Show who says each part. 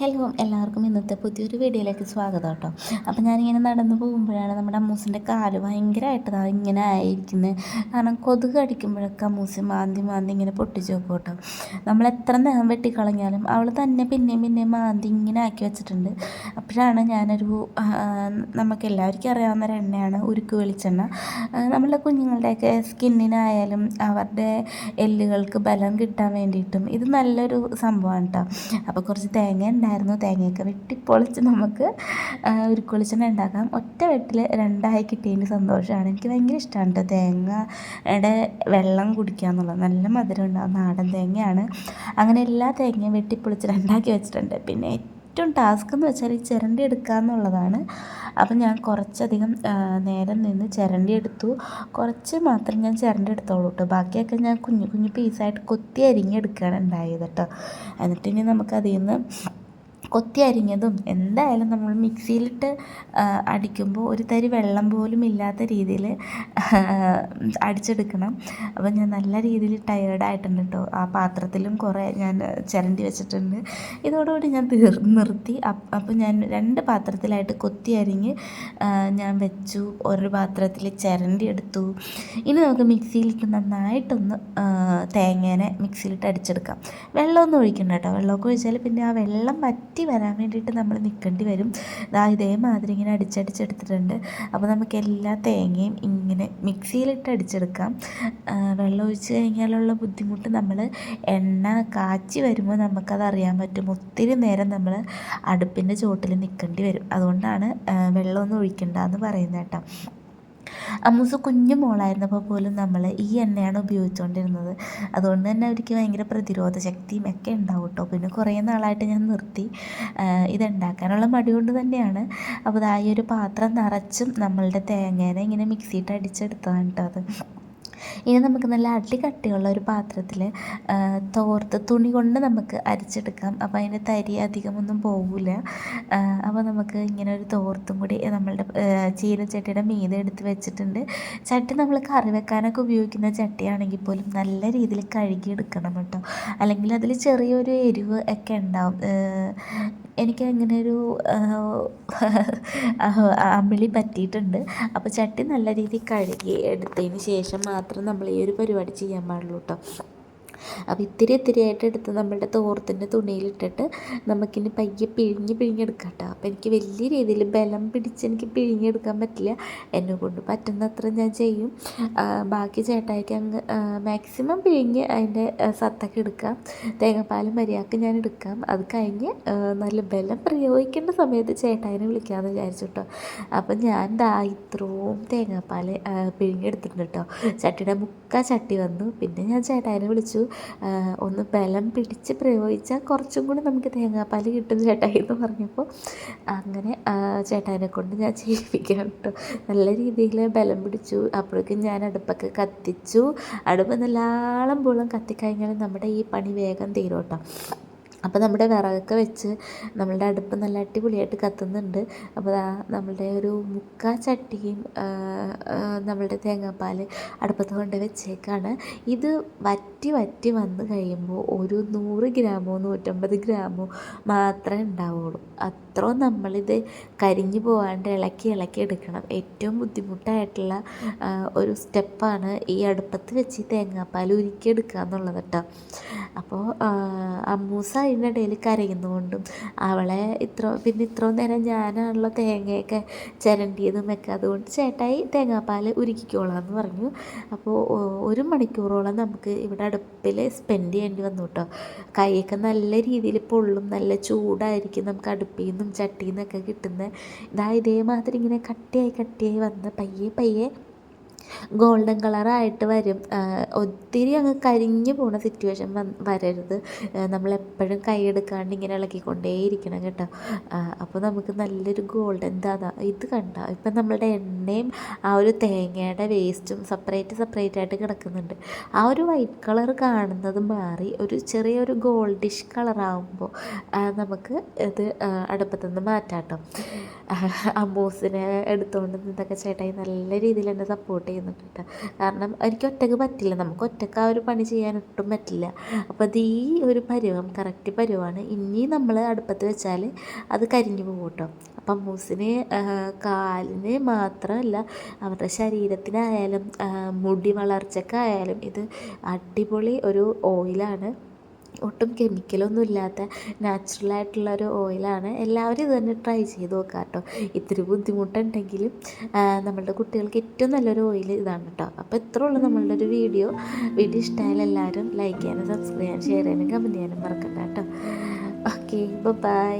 Speaker 1: Hello എല്ലാവർക്കും ഇന്നത്തെ പുതിയൊരു വീഡിയോയിലേക്ക് സ്വാഗതം കേട്ടോ. അപ്പോൾ ഞാനിങ്ങനെ നടന്നു പോകുമ്പോഴാണ് നമ്മുടെ അമ്മൂസിന്റെ കാൽ ഭയങ്കരമായിട്ട് ഇങ്ങനെ ആയിരിക്കുന്നത് കാരണം കൊതുക് കടിക്കുമ്പോഴൊക്കെ അമ്മൂസ് മാന്തി മാന്തി ഇങ്ങനെ പൊട്ടിച്ച് വെക്കും കേട്ടോ. നമ്മൾ എത്ര നേരം വെട്ടിക്കളഞ്ഞാലും അവൾ തന്നെ പിന്നെയും പിന്നെയും മാന്തി ഇങ്ങനെ ആക്കി വെച്ചിട്ടുണ്ട്. അപ്പോഴാണ് ഞാനൊരു നമുക്ക് എല്ലാവർക്കും അറിയാവുന്ന ഒരു എണ്ണയാണ് ഉരുക്ക് വെളിച്ചെണ്ണ. നമ്മളുടെ കുഞ്ഞുങ്ങളുടെയൊക്കെ സ്കിന്നിനായാലും അവരുടെ എല്ലുകൾക്ക് ബലം കിട്ടാൻ വേണ്ടിയിട്ടും ഇത് നല്ലൊരു സംഭവമാണ് കേട്ടോ. അപ്പോൾ കുറച്ച് തേങ്ങ ഉണ്ടായിരുന്നു തേങ്ങയൊക്കെ വെട്ടിപ്പൊളിച്ച് നമുക്ക് ഒരു കുളിച്ചെണ്ണ ഉണ്ടാക്കാം. ഒറ്റ വെട്ടിൽ രണ്ടായി കിട്ടിയതിന്റെ സന്തോഷമാണ്. എനിക്ക് ഭയങ്കര ഇഷ്ടമാണ് കേട്ടോ തേങ്ങയുടെ വെള്ളം കുടിക്കുക എന്നുള്ളത്. നല്ല മധുരം ഉണ്ടാകും നാടൻ തേങ്ങയാണ്. അങ്ങനെ എല്ലാ തേങ്ങയും വെട്ടിപ്പൊളിച്ച് രണ്ടാക്കി വെച്ചിട്ടുണ്ട്. പിന്നെ ഏറ്റവും ടാസ്ക് എന്ന് വെച്ചാൽ ഈ ചിരണ്ടി എടുക്കുക എന്നുള്ളതാണ്. അപ്പം ഞാൻ കുറച്ചധികം നേരം നിന്ന് ചിരണ്ടി എടുത്തു. കുറച്ച് മാത്രം ഞാൻ ചിരണ്ടി എടുത്തോളൂ കേട്ടോ ബാക്കിയൊക്കെ ഞാൻ കുഞ്ഞു കുഞ്ഞു പീസായിട്ട് കൊത്തി അരിഞ്ഞെടുക്കുകയാണ് ഉണ്ടായത് കേട്ടോ എന്നിട്ട് ഇനി നമുക്കതിൽ നിന്ന് കൊത്തി അരിഞ്ഞതും എന്തായാലും നമ്മൾ മിക്സിയിലിട്ട് അടിക്കുമ്പോൾ ഒരു തരി വെള്ളം പോലും ഇല്ലാത്ത രീതിയിൽ അടിച്ചെടുക്കണം. അപ്പോൾ ഞാൻ നല്ല രീതിയിൽ ടയേർഡായിട്ടുണ്ട് കേട്ടോ ആ പാത്രത്തിലും കുറേ ഞാൻ ചിരണ്ടി വെച്ചിട്ടുണ്ട്. ഇതോടുകൂടി ഞാൻ തീർ നിർത്തി. അപ്പോൾ ഞാൻ രണ്ട് പാത്രത്തിലായിട്ട് കൊത്തി അരിഞ്ഞ് ഞാൻ വെച്ചു. ഒരു പാത്രത്തിൽ ചിരണ്ടി എടുത്തു. ഇനി നമുക്ക് മിക്സിയിലിട്ട് നന്നായിട്ടൊന്ന് തേങ്ങേനെ മിക്സിയിലിട്ട് അടിച്ചെടുക്കാം. വെള്ളമൊന്നും ഒഴിക്കണ്ട കേട്ടോ വെള്ളമൊക്കെ ഒഴിച്ചാൽ പിന്നെ ആ വെള്ളം വറ്റി വരാൻ വേണ്ടിയിട്ട് നമ്മൾ നിൽക്കേണ്ടി വരും. ദാ ഇതേമാതിരി ഇങ്ങനെ അടിച്ചടിച്ചെടുത്തിട്ടുണ്ട്. അപ്പോൾ നമുക്ക് എല്ലാ തേങ്ങയും ഇങ്ങനെ മിക്സിയിലിട്ട് അടിച്ചെടുക്കാം. വെള്ളം ഒഴിച്ച് കഴിഞ്ഞാലുള്ള ബുദ്ധിമുട്ട് നമ്മൾ എണ്ണ കാച്ചി വരുമ്പോൾ നമുക്കത് അറിയാൻ പറ്റും. ഒത്തിരി നേരം നമ്മൾ അടുപ്പിന്റെ ചോട്ടിൽ നിൽക്കേണ്ടി വരും. അതുകൊണ്ടാണ് വെള്ളമൊന്നും ഒഴിക്കണ്ടെന്ന് പറയുന്നത് കേട്ടോ. അമ്മൂസ് കുഞ്ഞു മോളായിരുന്നപ്പോൾ പോലും നമ്മൾ ഈ എണ്ണയാണ് ഉപയോഗിച്ചുകൊണ്ടിരുന്നത് അതുകൊണ്ട് തന്നെ അവർക്ക് ഭയങ്കര പ്രതിരോധ ശക്തിയും ഒക്കെ ഉണ്ടാവും കേട്ടോ. പിന്നെ കുറേ നാളായിട്ട് ഞാൻ നിർത്തി ഇതുണ്ടാക്കാനുള്ള മടി കൊണ്ട് തന്നെയാണ്. അപ്പോൾ ഇതാ ഒരു പാത്രം നിറച്ചും നമ്മളുടെ തേങ്ങേനെ ഇങ്ങനെ മിക്സിയിട്ട് അടിച്ചെടുത്തതാണ് കേട്ടോ അത്. ഇനി നമുക്ക് നല്ല അടി കട്ടിയുള്ള ഒരു പാത്രത്തിൽ തോർത്ത് തുണി കൊണ്ട് നമുക്ക് അരച്ചെടുക്കാം. അപ്പോൾ അതിന്റെ തരി അധികമൊന്നും പോകില്ല അപ്പോൾ നമുക്ക് ഇങ്ങനെ ഒരു തോർത്തും കൂടി നമ്മളുടെ ചീനച്ചട്ടിയുടെ മീതെ എടുത്ത് വെച്ചിട്ടുണ്ട്. ചട്ടി നമ്മൾ കറി വെക്കാനൊക്കെ ഉപയോഗിക്കുന്ന ചട്ടിയാണെങ്കിൽ പോലും നല്ല രീതിയിൽ കഴുകിയെടുക്കണം കേട്ടോ. അല്ലെങ്കിൽ അതിൽ ചെറിയൊരു എരിവ് ഒക്കെ ഉണ്ടാവും. എനിക്ക് അങ്ങനെ ഒരു അമ്മിളി പറ്റിയിട്ടുണ്ട്. അപ്പോൾ ചട്ടി നല്ല രീതിയിൽ കഴുകി എടുത്തതിന് ശേഷം മാത്രം നമ്മൾ ഈ ഒരു പരിപാടി ചെയ്യാൻ പാടുള്ളൂ കേട്ടോ അപ്പോൾ ഇത്തിരി ഇത്തിരി ആയിട്ട് എടുത്ത് നമ്മളുടെ തോർത്തിന്റെ തുണിയിലിട്ടിട്ട് നമുക്കിനി പയ്യെ പിഴിഞ്ഞ് പിഴിഞ്ഞെടുക്കാം കേട്ടോ. അപ്പോൾ എനിക്ക് വലിയ രീതിയിൽ ബലം പിടിച്ച് എനിക്ക് പിഴിഞ്ഞെടുക്കാൻ പറ്റില്ല. എന്നെ കൊണ്ട് പറ്റുന്നത്ര ഞാൻ ചെയ്യും. ബാക്കി ചേട്ടായിക്ക് അങ്ങ് മാക്സിമം പിഴിഞ്ഞ് അതിന്റെ സത്തൊക്കെ എടുക്കാം. തേങ്ങാപ്പാലും മര്യാദയ്ക്ക് ഞാൻ എടുക്കാം. അത് കഴിഞ്ഞ് നല്ല ബലം പ്രയോഗിക്കേണ്ട സമയത്ത് ചേട്ടായിനെ വിളിക്കാമെന്ന് വിചാരിച്ചു കേട്ടോ. അപ്പം ഞാൻ ദാ ഇത്രയും തേങ്ങാപ്പാൽ പിഴിഞ്ഞെടുത്തിട്ടുണ്ട് കേട്ടോ. ചട്ടിയുടെ മുക്കാ ചട്ടി വന്നു. പിന്നെ ഞാൻ ചേട്ടായിനെ വിളിച്ചു. ഒന്ന് ബലം പിടിച്ച് പ്രയോഗിച്ചാൽ കുറച്ചും കൂടി നമുക്ക് തേങ്ങാപ്പാൽ കിട്ടും ചേട്ടായി എന്ന് പറഞ്ഞപ്പോൾ അങ്ങനെ ചേട്ടാനെ കൊണ്ട് ഞാൻ ചെയ്യിപ്പിക്കാം കേട്ടോ. നല്ല രീതിയിൽ ബലം പിടിച്ചു. അപ്പോഴേക്കും ഞാൻ അടുപ്പൊക്കെ കത്തിച്ചു. അടുപ്പ് നല്ലോളം പോളം കത്തിക്കഴിഞ്ഞാൽ നമ്മുടെ ഈ പണി വേഗം തീരും കേട്ടോ. അപ്പോൾ നമ്മുടെ വിറകൊക്കെ വെച്ച് നമ്മളുടെ അടുപ്പ് നല്ല അടിപൊളിയായിട്ട് കത്തുന്നുണ്ട്. അപ്പോൾ നമ്മളുടെ ഒരു മുക്കാ ചട്ടിയും നമ്മളുടെ തേങ്ങാപ്പാൽ അടുപ്പത്ത് കൊണ്ട് വെച്ചേക്കാണ്. ഇത് വറ്റി വറ്റി വന്ന് കഴിയുമ്പോൾ ഒരു നൂറ് ഗ്രാമോ നൂറ്റമ്പത് ഗ്രാമോ മാത്രമേ ഉണ്ടാവുള്ളൂ. അത്രയും നമ്മളിത് കരിഞ്ഞു പോകാണ്ട് ഇളക്കി ഇളക്കി എടുക്കണം. ഏറ്റവും ബുദ്ധിമുട്ടായിട്ടുള്ള ഒരു സ്റ്റെപ്പാണ് ഈ അടുപ്പത്ത് വെച്ച് തേങ്ങാപ്പാൽ ഉരുക്കിയെടുക്കുക എന്നുള്ളത് കേട്ടോ അപ്പോൾ അമ്മൂസ അതിന്റെ ഇടയിൽ കരയുന്നതുകൊണ്ടും അവളെ ഇത്ര പിന്നെ ഇത്രയും നേരം ഞാനാണല്ലോ തേങ്ങയൊക്കെ ചിരണ്ടിയതും ഒക്കെ. അതുകൊണ്ട് ചേട്ടായി തേങ്ങാപ്പാൽ ഉരുക്കിക്കോളാം എന്ന് പറഞ്ഞു അപ്പോൾ ഒരു മണിക്കൂറോളം നമുക്ക് ഇവിടെ അടുപ്പിൽ സ്പെൻഡ് ചെയ്യേണ്ടി വന്നു കേട്ടോ കൈയൊക്കെ നല്ല രീതിയിൽ പൊള്ളും നല്ല ചൂടായിരിക്കും നമുക്ക് അടുപ്പിൽ നിന്നും ചട്ടിയിൽ നിന്നൊക്കെ കിട്ടുന്ന ഇതാ ഇതേമാതിരി ഇങ്ങനെ കട്ടിയായി കട്ടിയായി വന്ന് പയ്യെ പയ്യെ ഗോൾഡൻ കളറായിട്ട് വരും. ഒത്തിരി അങ്ങ് കരിഞ്ഞു പോണ സിറ്റുവേഷൻ വരരുത്. നമ്മളെപ്പോഴും കൈയെടുക്കാണ്ട് ഇങ്ങനെ ഇളക്കിക്കൊണ്ടേയിരിക്കണം കേട്ടോ. അപ്പോൾ നമുക്ക് നല്ലൊരു ഗോൾഡൻ ദാ ഇത് കണ്ട. ഇപ്പം നമ്മളുടെ എണ്ണയും ആ ഒരു തേങ്ങയുടെ വേസ്റ്റും സെപ്പറേറ്റ് സെപ്പറേറ്റ് ആയിട്ട് കിടക്കുന്നുണ്ട്. ആ ഒരു വൈറ്റ് കളർ കാണുന്നത് മാറി ഒരു ചെറിയൊരു ഗോൾഡിഷ് കളറാകുമ്പോൾ നമുക്ക് ഇത് അടുപ്പത്തുനിന്ന് മാറ്റാം കേട്ടോ എടുത്തുകൊണ്ട് നിന്നൊക്കെ ചേട്ടായി നല്ല രീതിയിൽ എന്നെ സപ്പോർട്ട് ചെയ്യുന്നുണ്ട് കാരണം എനിക്ക് ഒറ്റയ്ക്ക് പറ്റില്ല. നമുക്ക് ഒറ്റയ്ക്ക് ആ ഒരു പണി ചെയ്യാൻ ഒട്ടും പറ്റില്ല. അപ്പോൾ അത് ഈ ഒരു പരുവം കറക്റ്റ് പരുവമാണ് ഇനി നമ്മൾ അടുപ്പത്ത് വെച്ചാൽ അത് കരിഞ്ഞു പോകും കേട്ടോ. അപ്പം മൂസിന് കാലിന് മാത്രമല്ല അവരുടെ ശരീരത്തിനായാലും മുടി വളർച്ചക്കായാലും ഇത് അടിപൊളി ഒരു ഓയിലാണ് ഒട്ടും കെമിക്കലൊന്നും ഇല്ലാത്ത നാച്ചുറലായിട്ടുള്ളൊരു ഓയിലാണ് എല്ലാവരും ഇത് തന്നെ ട്രൈ ചെയ്ത് നോക്കുക കേട്ടോ ഇത്തിരി ബുദ്ധിമുട്ടുണ്ടെങ്കിലും നമ്മളുടെ കുട്ടികൾക്ക് ഏറ്റവും നല്ലൊരു ഓയിൽ ഇതാണ് കേട്ടോ അപ്പോൾ ഇത്ര ഉള്ളൂ നമ്മളുടെ ഒരു വീഡിയോ വീഡിയോ ഇഷ്ടമായാലും എല്ലാവരും ലൈക്ക് ചെയ്യാനും സബ്സ്ക്രൈബ് ചെയ്യാനും ഷെയർ ചെയ്യാനും കമന്റ് ചെയ്യാനും മറക്കണ്ട കേട്ടോ ഓക്കെ ബൈ